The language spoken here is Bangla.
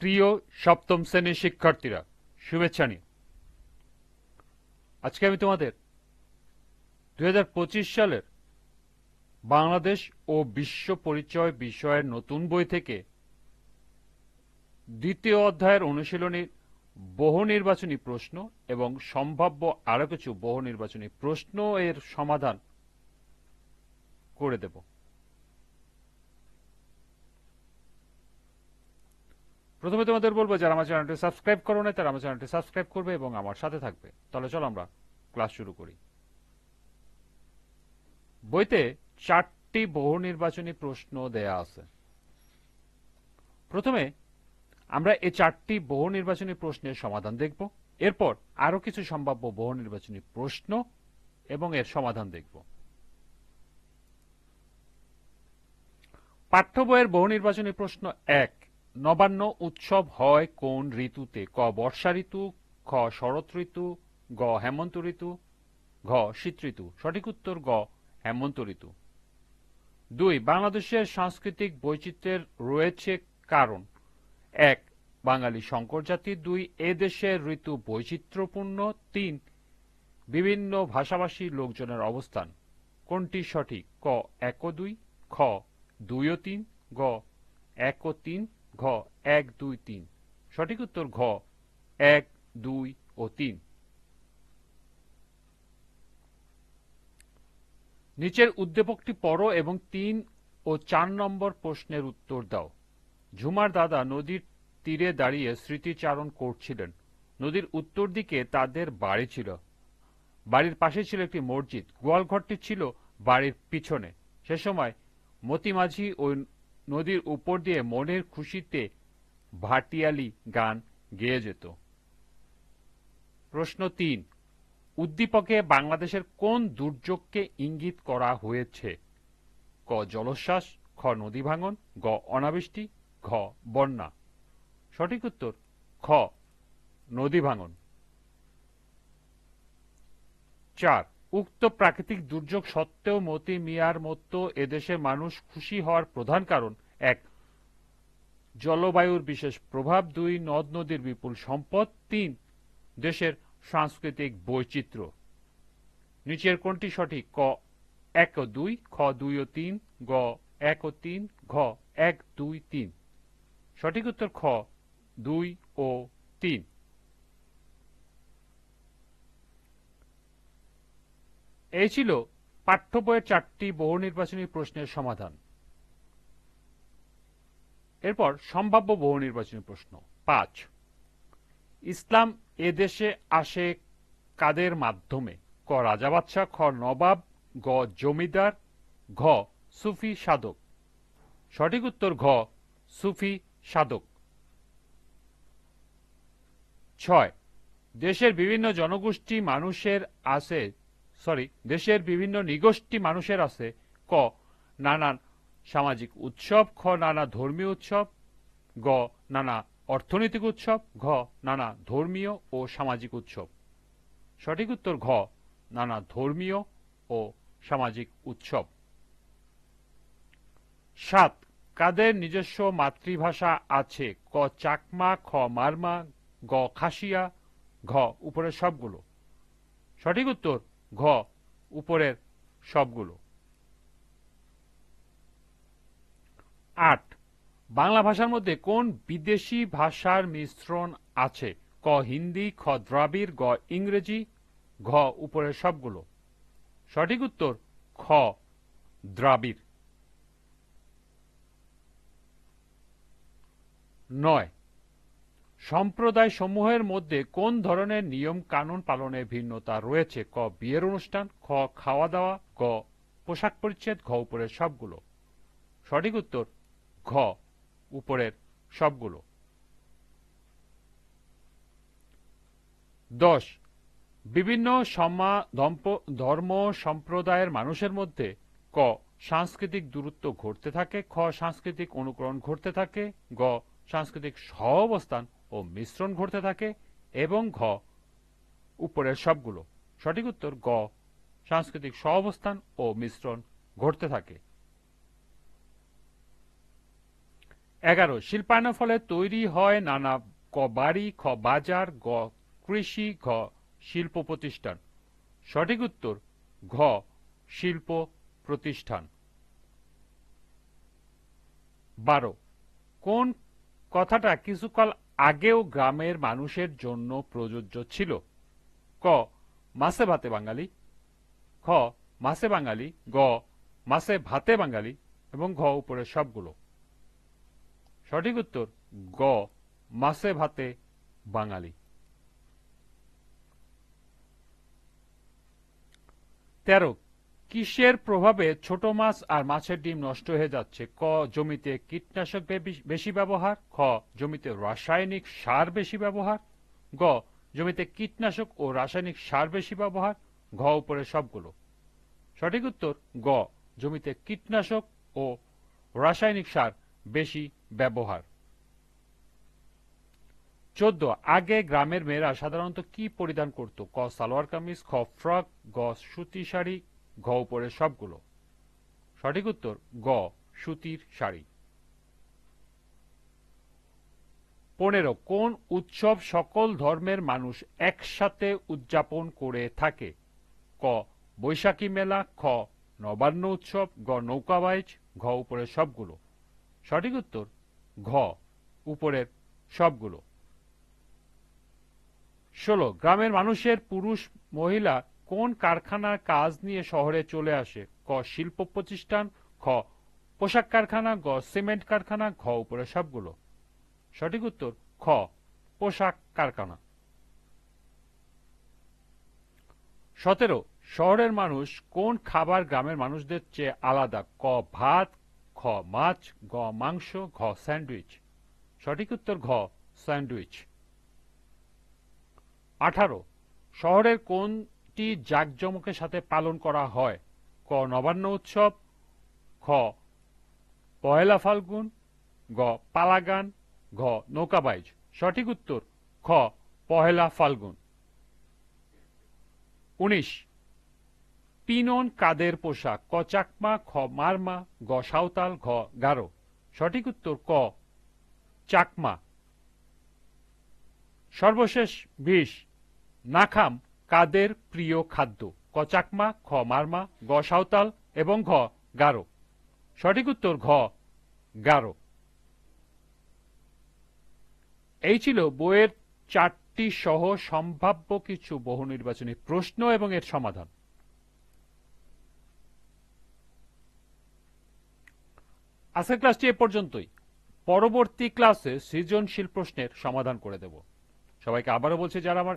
প্রিয় সপ্তম শ্রেণির শিক্ষার্থীরা, শুভেচ্ছা নিয়ে। আজকে আমি তোমাদের দু হাজার পঁচিশ সালের বাংলাদেশ ও বিশ্ব পরিচয় বিষয়ের নতুন বই থেকে দ্বিতীয় অধ্যায়ের অনুশীলনী বহু নির্বাচনী প্রশ্ন এবং সম্ভাব্য আরও কিছু বহু নির্বাচনী প্রশ্ন এর সমাধান করে দেব। প্রথমে তোমাদের বলব, যারা আমার চ্যানেলটি সাবস্ক্রাইব করো না তারা আমার চ্যানেলটি সাবস্ক্রাইব করবে এবং আমার সাথে থাকবে। তাহলে চলো আমরা ক্লাস শুরু করি। বইতে চারটি বহু নির্বাচনী প্রশ্ন দেয়া আছে। প্রথমে আমরা এই চারটি বহু নির্বাচনী প্রশ্নের সমাধান দেখব। এরপর আরও কিছু সম্ভাব্য বহু নির্বাচনী প্রশ্ন এবং এর সমাধান দেখব। পাঠ্য বইয়ের বহু নির্বাচনী প্রশ্ন এক। নবান্ন উৎসব হয় কোন ঋতুতে? ক বর্ষা ঋতু, খ শরৎ ঋতু, গ হেমন্ত ঋতু, ঘ শীত ঋতু। সঠিক উত্তর গ হেমন্ত ঋতু। দুই, বাংলাদেশের সাংস্কৃতিক বৈচিত্র্যের রয়েছে কারণ। এক, বাঙালি সংকর জাতি দুই, এ দেশের ঋতু বৈচিত্র্যপূর্ণ। তিন, বিভিন্ন ভাষাভাষী লোকজনের অবস্থান। কোনটি সঠিক? ক এক দুই, খ দুই ও তিন, গ এক ও তিন ঘ, এক, দুই, তিন। সঠিক উত্তর ঘ, এক, দুই ও তিন। নিচের উদ্দীপকটি পড়ো এবং তিন ও চার নম্বর প্রশ্নের উত্তর দাও। ঝুমার দাদা নদীর তীরে দাঁড়িয়ে স্মৃতিচারণ করছিলেন। নদীর উত্তর দিকে তাদের বাড়ি ছিল। বাড়ির পাশে ছিল একটি মসজিদ। গোয়ালঘরটি ছিল বাড়ির পিছনে। সে সময় মতিমাঝি ওই নদীর উপর দিয়ে মনের খুশিতে ভাটিয়ালি গান গেয়ে যেত। প্রশ্ন তিন, উদ্দীপকে বাংলাদেশের কোন দুর্যোগকে ইঙ্গিত করা হয়েছে? ক, জলোচ্ছ্বাস, খ, নদী ভাঙন, গ, অনাবৃষ্টি, ঘ, বন্যা। সঠিক উত্তর, খ, নদী ভাঙন। চার উক্ত প্রাকৃতিক দুর্যোগ সত্ত্বেও মতি মিয়ার মতো এদেশের মানুষ খুশি হওয়ার প্রধান কারণ এক, জলবায়ুর বিশেষ প্রভাব, দুই, নদ নদীর বিপুল সম্পদ, তিন, দেশের সাংস্কৃতিক বৈচিত্র্য। নিচের কোনটি সঠিক? ক, এক ও দুই, খ দুই ও তিন, গ এক ও তিন, ঘ এক দুই তিন। সঠিক উত্তর খ, দুই ও তিন। এই ছিল পাঠ্য বইয়ের চারটি বহু নির্বাচনী প্রশ্নের সমাধান। এরপর সম্ভাব্য বহু নির্বাচনী প্রশ্ন। পাঁচ, ইসলাম এদেশে আসে কাদের মাধ্যমে? ক, রাজা বাদশাহ, খ, নবাব, গ, জমিদার, ঘ, সুফি সাধক। সঠিক উত্তর ঘ, সুফি সাধক। ছয়, দেশের বিভিন্ন জনগোষ্ঠী মানুষের আছে সরি, দেশের বিভিন্ন নিগোষ্ঠী মানুষের আছে। ক নানান সামাজিক উৎসব, খ, নানা ধর্মীয় উৎসব, গ, নানা অর্থনৈতিক উৎসব, ঘ, নানা ধর্মীয় ও সামাজিক উৎসব। সঠিক উত্তর ঘ, নানা ধর্মীয় ও সামাজিক উৎসব। সাত, কাদের নিজস্ব মাতৃভাষা আছে? ক, চাকমা, খ, মারমা, গ, খাসিয়া, ঘ, উপরের সবগুলো। সঠিক উত্তর ঘ, উপরের সবগুলো। আট, বাংলা ভাষার মধ্যে কোন বিদেশি ভাষার মিশ্রণ আছে? ক, হিন্দি, খ, দ্রাবিড়, গ, ইংরেজি, ঘ, উপরের সবগুলো। সঠিক উত্তর, খ, দ্রাবিড়। নয় সম্প্রদায় সমূহের মধ্যে কোন ধরনের নিয়ম কানুন পালনের ভিন্নতা রয়েছে? ক, বিয়ের অনুষ্ঠান, খ খাওয়া দাওয়া গ, পোশাক পরিচ্ছেদ, ঘ, উপরের সবগুলো। সঠিক উত্তর, ঘ, উপরের সবগুলো। দশ, বিভিন্ন সমা ধর্ম সম্প্রদায়ের মানুষের মধ্যে ক, সাংস্কৃতিক দূরত্ব ঘটতে থাকে, খ, সাংস্কৃতিক অনুকরণ ঘটতে থাকে, গ, সাংস্কৃতিক সহাবস্থান ও মিশ্রণ ঘটতে থাকে এবং ঘ। উপরের সবগুলো। সঠিক উত্তর গ। সাংস্কৃতিক সহাবস্থান ও মিশ্রণ ঘটতে থাকে। এগারো। শিল্পায়নের ফলে তৈরি হয় নানা ক বাড়ি, খ বাজার, গ কৃষি, ঘ শিল্প প্রতিষ্ঠান। সঠিক উত্তর ঘ, শিল্প প্রতিষ্ঠান। বারো। কোন কথাটা কিছুকাল আগেও গ্রামের মানুষের জন্য প্রযোজ্য ছিল। ক, মাসে ভাতে বাঙালি। খ, মাসে বাঙালি। গ, মাসে ভাতে বাঙালি। এবং ঘ, উপরের সবগুলো। সঠিক উত্তর, গ, মাসে ভাতে বাঙালি। তেরো কিসের প্রভাবে ছোট মাছ আর মাছের ডিম নষ্ট হয়ে যাচ্ছে? ক, জমিতে কীটনাশক বেশি ব্যবহার? খ, জমিতে রাসায়নিক সার বেশি ব্যবহার? গ, জমিতে কীটনাশক ও রাসায়নিক সার বেশি ব্যবহার? ঘ উপরে সবগুলো। সঠিক উত্তর, গ, জমিতে কীটনাশক ও রাসায়নিক সার বেশি ব্যবহার। চোদ্দ, আগে গ্রামের মেয়েরা সাধারণত কি পরিধান করত? ক, সালোয়ার কামিজ, খ, ফ্রক, গ, সুতি শাড়ি ঘ উপরে সবগুলো। সঠিক উত্তর, গ, সুতির শাড়ি। পনেরো, কোন উৎসব সকল ধর্মের মানুষ একসাথে উদযাপন করে থাকে? ক, বৈশাখী মেলা, খ, নবান্ন উৎসব, গ নৌকাবাইজ ঘ উপরের সবগুলো। সঠিক উত্তর, ঘ, উপরের সবগুলো। ষোলো, গ্রামের মানুষের পুরুষ, মহিলা কোন কারখানার কাজ নিয়ে শহরে চলে আসে? ক, শিল্প প্রতিষ্ঠান, খ, পোশাক কারখানা, গ, সিমেন্ট কারখানা, ঘ উপরে সবগুলো। সঠিক উত্তর, খ, পোশাক কারখানা। সতেরো, শহরের মানুষ কোন খাবার গ্রামের মানুষদের চেয়ে আলাদা? ক, ভাত, খ, মাছ, গ, মাংস, ঘ, স্যান্ডউইচ। সঠিক উত্তর, ঘ, স্যান্ডউইচ। আঠারো, শহরের কোনটি জাঁকজমকের সাথে পালন করা হয়। ক, নবান্ন উৎসব, খ, পহেলা ফাল্গুন, গ, পালাগান, ঘ, নৌকাবাইজ। সঠিক উত্তর, খ, পহেলা ফাল্গুন। উনিশ, পিনন কাদের পোশাক? ক, চাকমা, খ, মারমা, গ, সাঁওতাল, ঘ, গারো। সঠিক উত্তর, ক, চাকমা। সর্বশেষ বিশ, নাখাম। কাদের প্রিয় খাদ্য? ক চাকমা, খ মারমা, গ সাঁওতাল এবং ঘ গারো। সঠিক উত্তর ঘ গারো। এই ছিল বইয়ের চারটি সহ সম্ভাব্য কিছু বহু নির্বাচনী প্রশ্ন এবং এর সমাধান। আজকের ক্লাসটি এ পর্যন্তই। পরবর্তী ক্লাসে সৃজনশীল প্রশ্নের সমাধান করে দেব। সবাইকে আবারও বলছি, যারা আমার